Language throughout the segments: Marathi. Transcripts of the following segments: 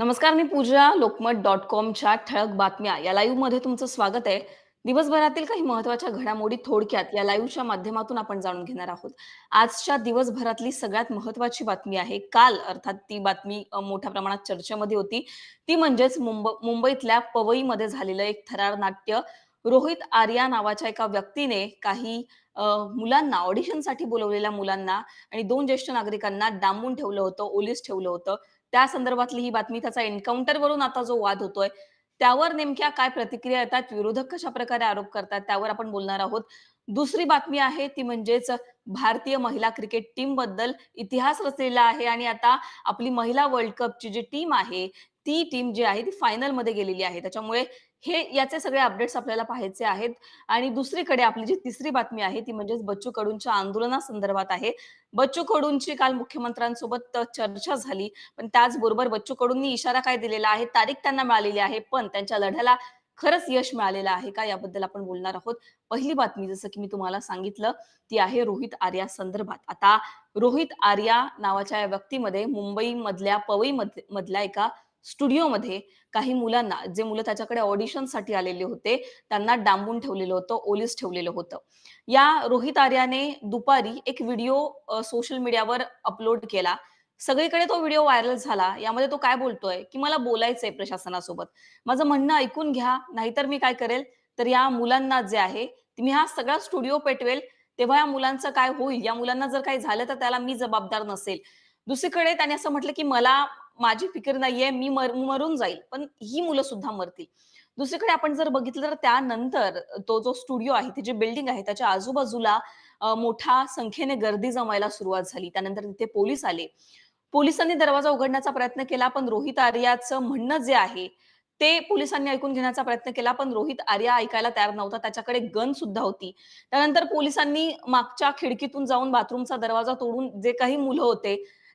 नमस्कार मी पूजा लोकमत डॉट कॉमच्या ठळक बातम्या. या लाईव्हमध्ये तुमचं स्वागत आहे. दिवसभरातील काही महत्त्वाच्या घडामोडी थोडक्यात या लाईव्हच्या माध्यमातून आपण जाणून घेणार आहोत. आजच्या दिवसभरातली सगळ्यात महत्वाची बातमी आहे. काल अर्थात ती बातमी मोठ्या प्रमाणात चर्चेमध्ये होती. ती म्हणजेच मुंबई मुंबईतल्या पवईमध्ये झालेलं एक थरार नाट्य. रोहित आर्या नावाच्या एका व्यक्तीने काही मुलांना ऑडिशनसाठी बोलवलेल्या मुलांना आणि दोन ज्येष्ठ नागरिकांना डांबून ठेवलं होतं ओलीस ठेवलं होतं. त्या संदर्भातली ही बातमी त्याचा एन्काउंटर वरून आता जो वाद होतोय त्यावर नेमक्या काय प्रतिक्रिया येतात विरोधक कशा प्रकारे आरोप करतात त्यावर आपण बोलणार आहोत. दुसरी बातमी आहे ती म्हणजेच भारतीय महिला क्रिकेट टीमबद्दल इतिहास रचलेला आहे आणि आता आपली महिला वर्ल्ड कपची जी टीम आहे ती टीम जी आहे ती फायनलमध्ये गेलेली आहे. त्याच्यामुळे हे याचे सगळे अपडेट्स आपल्याला पाहायचे आहेत. आणि दुसरीकडे आपली जी तिसरी बातमी आहे ती म्हणजेच बच्चू कडूंच्या आंदोलनासंदर्भात आहे. बच्चू कडूंची काल मुख्यमंत्र्यांसोबत चर्चा झाली पण त्याचबरोबर बच्चू कडूंनी इशारा काय दिलेला आहे? तारीख त्यांना मिळालेली आहे पण त्यांच्या लढ्याला खरंच यश मिळालेलं आहे का? याबद्दल आपण बोलणार आहोत. पहिली बातमी जसं की मी तुम्हाला सांगितलं ती आहे रोहित आर्या संदर्भात. आता रोहित आर्या नावाच्या या व्यक्तीमध्ये मुंबई मधल्या पवई मधल्या एका स्टुडिओमध्ये काही मुलांना जे मुलं त्याच्याकडे ऑडिशनसाठी आलेले होते त्यांना डांबून ठेवलेलं होतं ओलीस ठेवलेलं होतं. या रोहित आर्याने दुपारी एक व्हिडिओ सोशल मीडियावर अपलोड केला. सगळीकडे तो व्हिडिओ व्हायरल झाला. यामध्ये तो काय बोलतोय? की मला बोलायचंय प्रशासनासोबत. माझं म्हणणं ऐकून घ्या नाहीतर मी काय करेल? तर या मुलांना जे आहे मी हा सगळा स्टुडिओ पेटवेल तेव्हा या मुलांचं काय होईल? या मुलांना जर काही झालं तर त्याला मी जबाबदार नसेल. दुसरीकडे त्याने असं म्हटलं की मला माझी फिकीर नाहीये मी मर- मरून जाईल पण ही मुलं सुद्धा मरतील. दुसरीकडे आपण जर बघितलं तर त्यानंतर तो जो स्टुडिओ आहे ती जी बिल्डिंग आहे त्याच्या आजूबाजूला मोठ्या संख्येने गर्दी जमायला सुरुवात झाली. त्यानंतर तिथे पोलीस आले. पोलिसांनी दरवाजा उघडण्याचा प्रयत्न केला पण रोहित आर्याचं म्हणणं जे आहे ते पोलिसांनी ऐकून घेण्याचा प्रयत्न केला पण रोहित आर्या ऐकायला तयार नव्हता. त्याच्याकडे गन सुद्धा होती. त्यानंतर पोलिसांनी मागच्या खिडकीतून जाऊन बाथरूमचा दरवाजा तोडून जे काही मुलं होते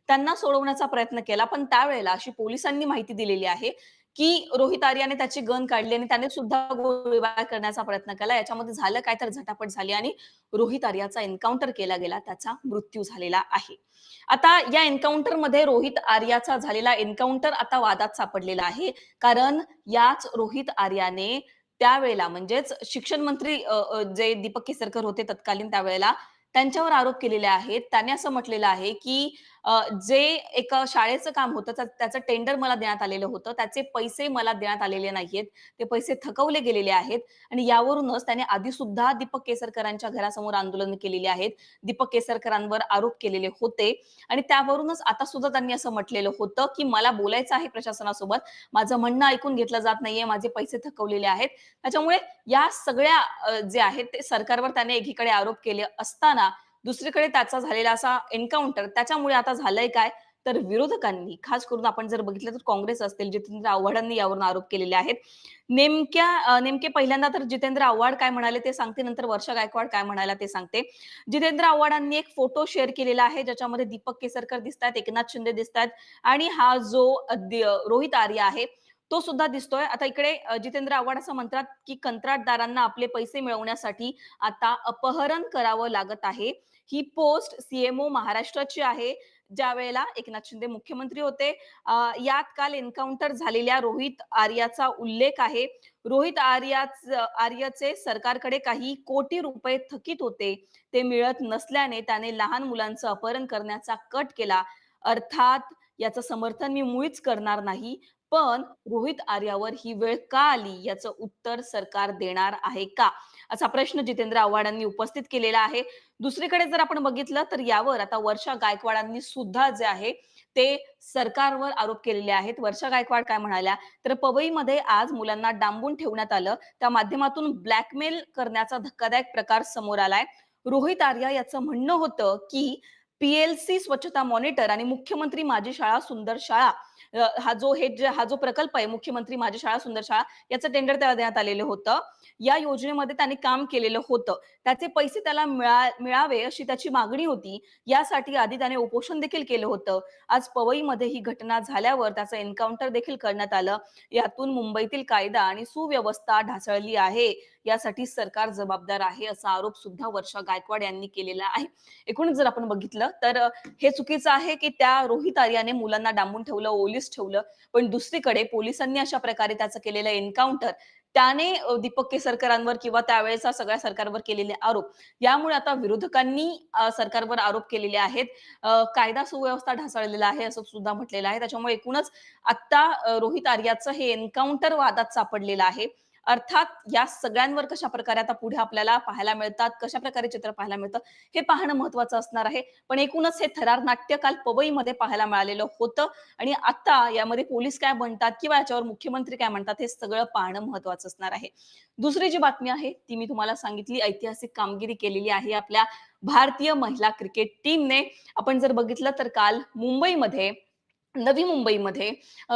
त्यांना सोडवण्याचा प्रयत्न केला. पण त्यावेळेला अशी पोलिसांनी माहिती दिलेली आहे की रोहित आर्याने त्याची गन काढली आणि त्याने सुद्धा गोळीबार करण्याचा प्रयत्न केला. याच्यामध्ये झालं काय तर झटापट झाली आणि रोहित आर्याचा एन्काउंटर केला गेला. त्याचा मृत्यू झालेला आहे. आता या एन्काउंटरमध्ये रोहित आर्याचा झालेला एन्काउंटर आता वादात सापडलेला आहे. कारण याच रोहित आर्याने त्यावेळेला म्हणजेच शिक्षण मंत्री जे दीपक केसरकर होते तत्कालीन त्यावेळेला त्यांच्यावर आरोप केलेले आहेत. त्याने असं म्हटलेलं आहे की जे एक शाळेचं काम होतं त्याचं टेंडर मला देण्यात आलेलं होतं. त्याचे पैसे मला देण्यात आलेले नाहीयेत. ते पैसे थकवले गेलेले आहेत. आणि यावरूनच त्याने आधी सुद्धा दीपक केसरकरांच्या घरासमोर आंदोलन केलेली आहेत. दीपक केसरकरांवर आरोप केलेले होते. आणि त्यावरूनच आता सुद्धा त्यांनी असं म्हटलेलं होतं की मला बोलायचं आहे प्रशासनासोबत. माझं म्हणणं ऐकून घेतलं जात नाहीये. माझे पैसे थकवलेले आहेत. त्याच्यामुळे या सगळ्या जे आहेत ते सरकारवर त्याने एकीकडे आरोप केले असताना दुसरीकडे त्याचा झालेला असा एन्काउंटर त्याच्यामुळे आता झालंय काय? तर विरोधकांनी खास करून आपण जर बघितलं तर काँग्रेस असतील जितेंद्र आव्हाडांनी यावरून आरोप केलेले आहेत. नेमक्या नेमके पहिल्यांदा तर जितेंद्र आव्हाड काय म्हणाले ते सांगते नंतर वर्षा गायकवाड काय म्हणाला ते सांगते. जितेंद्र आव्हाडांनी एक फोटो शेअर केलेला आहे ज्याच्यामध्ये दीपक केसरकर दिसतात एकनाथ शिंदे दिसतात आणि हा जो रोहित आर्य आहे तो सुद्धा दिसतोय. आता इकडे जितेंद्र आव्हाड असं म्हणतात की कंत्राटदारांना आपले पैसे मिळवण्यासाठी आता अपहरण करावं लागत आहे. ही पोस्ट सीएमओ महाराष्ट्राची आहे. ज्या वेळेला एकनाथ शिंदे मुख्यमंत्री होते यात काल एन्काउंटर झालेल्या रोहित आर्याचा उल्लेख आहे. रोहित आर्याच आर्याचे सरकारकडे काही कोटी रुपये थकीत होते. ते मिळत नसल्याने त्याने लहान मुलांचं अपहरण करण्याचा कट केला. अर्थात याचं समर्थन मी मुळीच करणार नाही. पण रोहित आर्यावर ही वेळ का आली? याचं उत्तर सरकार देणार आहे का? असा प्रश्न जितेंद्र आव्हाडांनी उपस्थित केलेला आहे. दुसरीकडे जर आपण बघितलं तर यावर आता वर्षा गायकवाडांनी सुद्धा जे आहे ते सरकारवर आरोप केलेले आहेत. वर्षा गायकवाड काय म्हणाल्या? तर पवईमध्ये आज मुलांना डांबून ठेवण्यात आलं. त्या माध्यमातून ब्लॅकमेल करण्याचा धक्कादायक प्रकार समोर आलाय. रोहित आर्या याचं म्हणणं होतं की पीएलसी स्वच्छता मॉनिटर आणि मुख्यमंत्री माझी शाळा सुंदर शाळा हा जो हे हा जो प्रकल्प आहे मुख्यमंत्री माझी शाळा सुंदर शाळा याचं टेंडर त्याला देण्यात आलेलं होतं. या योजनेमध्ये त्याने काम केलेलं होतं. त्याचे पैसे त्याला मिळा मिळावे अशी त्याची मागणी होती. यासाठी आधी त्याने उपोषण देखील केलं होतं. आज पवईमध्ये ही घटना झाल्यावर त्याचं एन्काउंटर देखील करण्यात आलं. यातून मुंबईतील कायदा आणि सुव्यवस्था ढासळली आहे. यासाठी सरकार जबाबदार आहे असा आरोप सुद्धा वर्षा गायकवाड यांनी केलेला आहे. एकूणच जर आपण बघितलं तर हे चुकीचं आहे की त्या रोहित आर्याने मुलांना डांबून ठेवलं ओलीस ठेवलं पण दुसरीकडे पोलिसांनी अशा प्रकारे त्याचं केलेलं एन्काउंटर त्याने दीपक केसरकरांवर किंवा त्यावेळेचा सगळ्या सरकारवर केलेले आरोप यामुळे आता विरोधकांनी सरकारवर आरोप केलेले आहेत. कायदा सुव्यवस्था ढासळलेला आहे असं सुद्धा म्हटलेलं आहे. त्याच्यामुळे एकूणच आता रोहित आर्याचं हे एन्काउंटर वादात सापडलेलं आहे. अर्थात या सगळ्यांवर कशा प्रकारे आता पुढे आपल्याला पाहायला मिळतात कशा प्रकारे चित्र पाहायला मिळतं हे पाहणं महत्वाचं असणार आहे. पण एकूणच हे थरार नाट्य काल पवईमध्ये पाहायला मिळालेलं होतं. आणि आता यामध्ये पोलीस काय म्हणतात किंवा याच्यावर मुख्यमंत्री काय म्हणतात हे सगळं पाहणं महत्वाचं असणार आहे. दुसरी जी बातमी आहे ती मी तुम्हाला सांगितली ऐतिहासिक कामगिरी केलेली आहे आपल्या भारतीय महिला क्रिकेट टीमने. आपण जर बघितलं तर काल मुंबईमध्ये नवी मुंबईमध्ये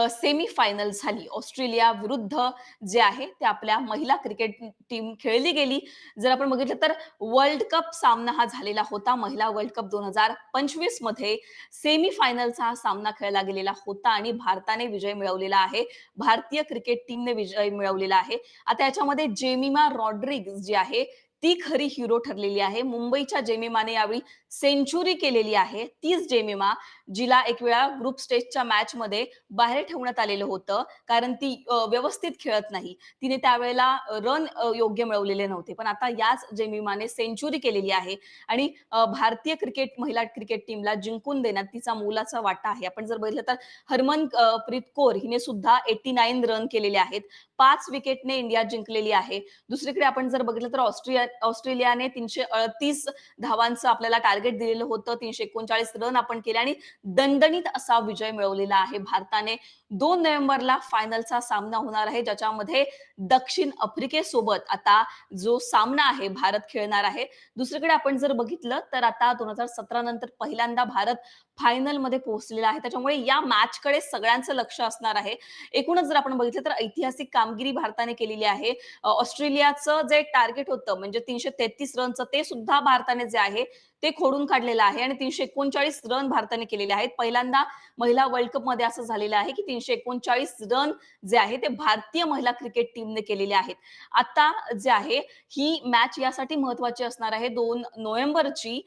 सेमी फायनल झाली. ऑस्ट्रेलिया विरुद्ध जे आहे ते आपल्या महिला क्रिकेट टीम खेळली गेली. जर आपण बघितलं तर वर्ल्ड कप सामना हा झालेला होता. महिला वर्ल्ड कप दोन हजार पंचवीसमध्ये सेमी फायनलचा हा सामना खेळला गेलेला होता आणि भारताने विजय मिळवलेला आहे. भारतीय क्रिकेट टीमने विजय मिळवलेला आहे. आता याच्यामध्ये जेमिमा रॉड्रिग्स जी आहे ती खरी हिरो ठरलेली आहे. मुंबईच्या जेमिमाने यावेळी सेंचुरी केलेली आहे. तीच जेमिमा जिला एक वेळा ग्रुप स्टेजच्या मॅच मध्ये बाहेर ठेवण्यात आलेलं होतं. कारण ती व्यवस्थित खेळत नाही. तिने त्यावेळेला रन योग्य मिळवलेले नव्हते. पण आता याच जेमिमाने सेंचुरी केलेली आहे. आणि भारतीय क्रिकेट महिला क्रिकेट टीमला जिंकून देण्यात तिचा मोलाचा वाटा आहे. आपण जर बघितलं तर हरमन प्रीत कौर हिने सुद्धा एटी नाईन रन केलेले आहेत. पाच विकेटने इंडिया जिंकलेली आहे. दुसरीकडे आपण जर बघितलं तर ऑस्ट्रेलिया ऑस्ट्रेलियाने तीनशे अडतीस धावांचं आपल्याला टार्गेट दिलेलं होतं. तीनशे एकोणचाळीस रन आपण केले आणि दणदणीत असा विजय मिळवलेला आहे भारताने. दोन नोव्हेंबरला फायनलचा सामना होणार आहे ज्याच्यामध्ये दक्षिण आफ्रिकेसोबत आता जो सामना आहे भारत खेळणार आहे. दुसरीकडे आपण जर बघितलं तर आता दोन हजार सतरा नंतर पहिल्यांदा भारत फायनलमध्ये पोहोचलेला आहे. त्याच्यामुळे या मॅचकडे सगळ्यांचं लक्ष असणार आहे. एकूणच जर आपण बघितलं तर ऐतिहासिक कामगिरी भारताने केलेली आहे. ऑस्ट्रेलियाचं जे टार्गेट होतं म्हणजे तीनशे तेहतीस रनचं ते सुद्धा भारताने जे आहे ते खोडून काढलेलं आहे आणि तीनशे एकोणचाळीस रन भारताने केलेले आहेत. पहिल्यांदा महिला वर्ल्ड कपमध्ये असं झालेलं आहे की तीनशे एकोणचाळीस रन जे आहे ते भारतीय महिला क्रिकेट टीमने केलेले आहेत. आता जे आहे ही मॅच यासाठी महत्वाची असणार आहे. दोन नोव्हेंबरची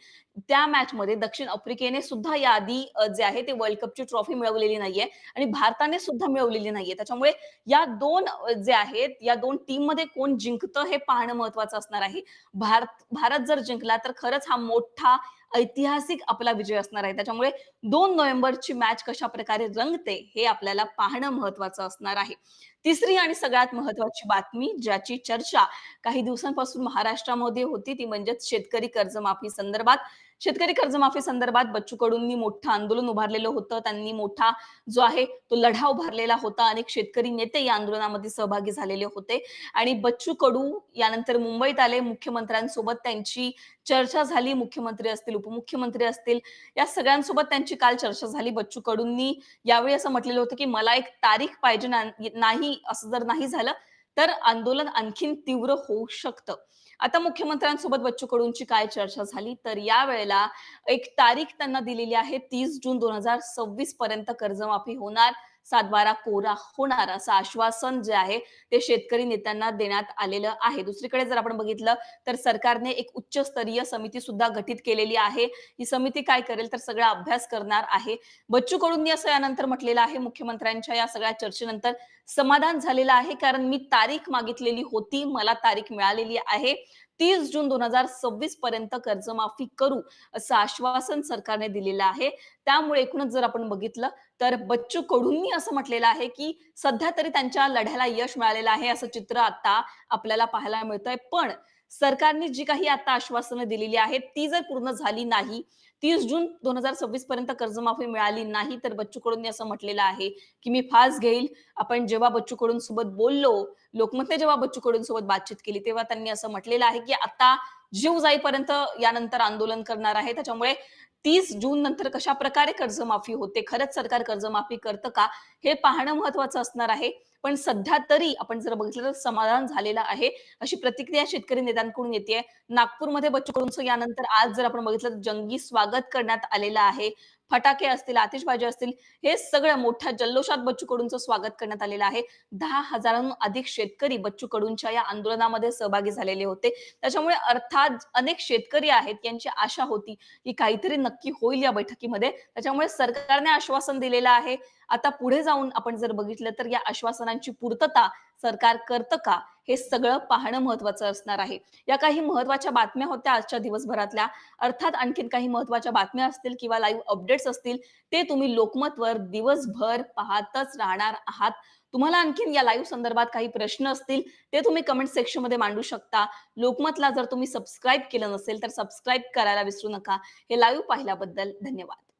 त्या मॅचमध्ये दक्षिण आफ्रिकेने सुद्धा या आधी जे आहे ते वर्ल्ड कपची ट्रॉफी मिळवलेली नाहीये आणि भारताने सुद्धा मिळवलेली नाहीये. त्याच्यामुळे या दोन जे आहेत या दोन टीममध्ये कोण जिंकतं हे पाहणं महत्वाचं असणार आहे. भारत भारत जर जिंकला तर खरंच हा मोठा ऐतिहासिक आपला विजय असणार आहे. त्याच्यामुळे दोन नोव्हेंबरची मॅच कशा प्रकारे रंगते हे आपल्याला पाहणं महत्वाचं असणार आहे. तिसरी आणि सगळ्यात महत्वाची बातमी ज्याची चर्चा काही दिवसांपासून महाराष्ट्रामध्ये होती ती म्हणजेच शेतकरी कर्जमाफी संदर्भात. शेतकरी कर्जमाफी संदर्भात बच्चू कडूंनी मोठं आंदोलन उभारलेलं होतं. त्यांनी मोठा जो आहे तो लढा उभारलेला होता अनेक शेतकरी नेते या आंदोलनामध्ये सहभागी झालेले होते. आणि बच्चू कडू यानंतर मुंबईत आले. मुख्यमंत्र्यांसोबत त्यांची चर्चा झाली. मुख्यमंत्री असतील उपमुख्यमंत्री असतील या सगळ्यांसोबत त्यांची काल चर्चा झाली. बच्चू कडूंनी यावेळी असं म्हटलेलं होतं की मला एक तारीख पाहिजे नाही असं जर नाही झालं तर आंदोलन आणखीन तीव्र होऊ शकतं. आता मुख्यमंत्र्यांसोबत बच्चू कडूंची काय चर्चा झाली? तर या वेळेला एक तारीख त्यांना दिलेली आहे तीस जून दोन हजार सव्वीस पर्यंत कर्जमाफी होणार. सातबारा कोरा होणार असं आश्वासन जे आहे ते शेतकरी नेत्यांना देण्यात आलेलं आहे. दुसरीकडे जर आपण बघितलं तर सरकारने एक उच्चस्तरीय समिती सुद्धा गठीत केलेली आहे. ही समिती काय करेल तर सगळा अभ्यास करणार आहे. बच्चू कडूंनी असं यानंतर म्हटलेलं आहे मुख्यमंत्र्यांच्या या सगळ्या चर्चेनंतर समाधान झालेलं आहे. कारण मी तारीख मागितलेली होती मला तारीख मिळालेली आहे. तीस जून दोन हजार सव्वीस पर्यंत कर्जमाफी करू असं आश्वासन सरकारने दिलेलं आहे. त्यामुळे एकूणच जर आपण बघितलं तर बच्चू कडूंनी असं म्हटलेलं आहे की सध्या तरी त्यांच्या लढ्याला यश मिळालेलं आहे असं चित्र आता आपल्याला पाहायला मिळतंय. पण सरकारने जी काही आता आश्वासनं दिलेली आहेत ती जर पूर्ण झाली नाही तीस जून दोन हजार सव्वीस पर्यंत कर्जमाफी मिळाली नाही तर बच्चू कडूंनी असं म्हटलेलं आहे की मी फास घेईल. आपण जेव्हा बच्चू कडून सोबत बोललो लोकमतने जेव्हा बच्चू कडून सोबत बातचीत केली तेव्हा त्यांनी असं म्हटलेलं आहे की आता जीव जाईपर्यंत यानंतर आंदोलन करणार आहे. त्याच्यामुळे तीस जून नंतर कशा प्रकारे कर्जमाफी होते खरंच सरकार कर्जमाफी करतं का हे पाहणं महत्वाचं असणार आहे. पण सध्या तरी आपण जर बघितलं तर समाधान झालेलं आहे. अशी प्रतिक्रिया शेतकरी नेत्यांकडून येते नागपूरमध्ये बच्चू कडूंचं यानंतर आज जर आपण बघितलं तर जंगी स्वागत करण्यात आलेलं आहे. फटाके असतील आतिषबाजी असतील हे सगळं मोठ्या जल्लोषात बच्चू कडूंचं स्वागत करण्यात आलेलं आहे. दहा हजारांहून अधिक शेतकरी बच्चू कडूंच्या या आंदोलनामध्ये सहभागी झालेले होते. त्याच्यामुळे अर्थात अनेक शेतकरी आहेत यांची आशा होती की काहीतरी नक्की होईल या बैठकीमध्ये. त्याच्यामुळे सरकारने आश्वासन दिलेलं आहे. आता पुढे जाऊन आपण जर बघितलं तर या आश्वासनांची पूर्तता सरकार करतं का हे सगळं पाहणं महत्वाचं असणार आहे. या काही महत्त्वाच्या बातम्या होत्या आजच्या दिवसभरातल्या. अर्थात आणखीन काही महत्त्वाच्या बातम्या असतील किंवा लाईव्ह अपडेट्स असतील ते तुम्ही लोकमतवर दिवसभर पाहतच राहणार आहात. तुम्हाला आणखीन या लाईव्ह संदर्भात काही प्रश्न असतील ते तुम्ही कमेंट सेक्शनमध्ये मांडू शकता. लोकमतला जर तुम्ही सबस्क्राईब केलं नसेल तर सबस्क्राईब करायला विसरू नका. हे लाईव्ह पाहिल्याबद्दल धन्यवाद.